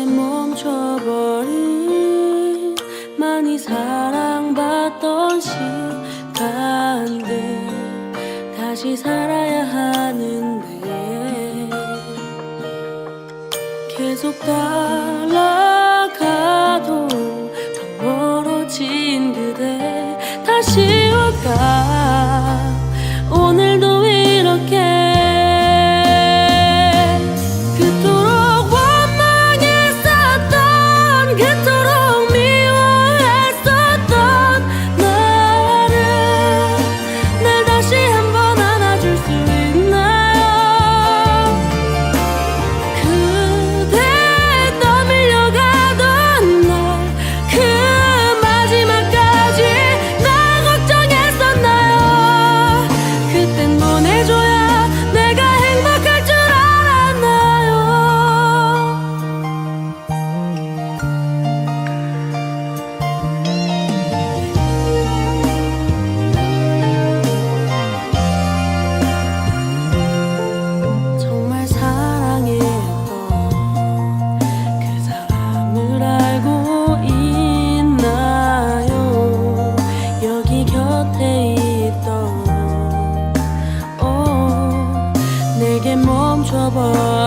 왜 멈춰버린 많이 사랑받던 시간들 다시 살아야 하는데 계속 따라가도 더 멀어진 그대 다시 올까 곁에 있던 어, 내게 멈춰버려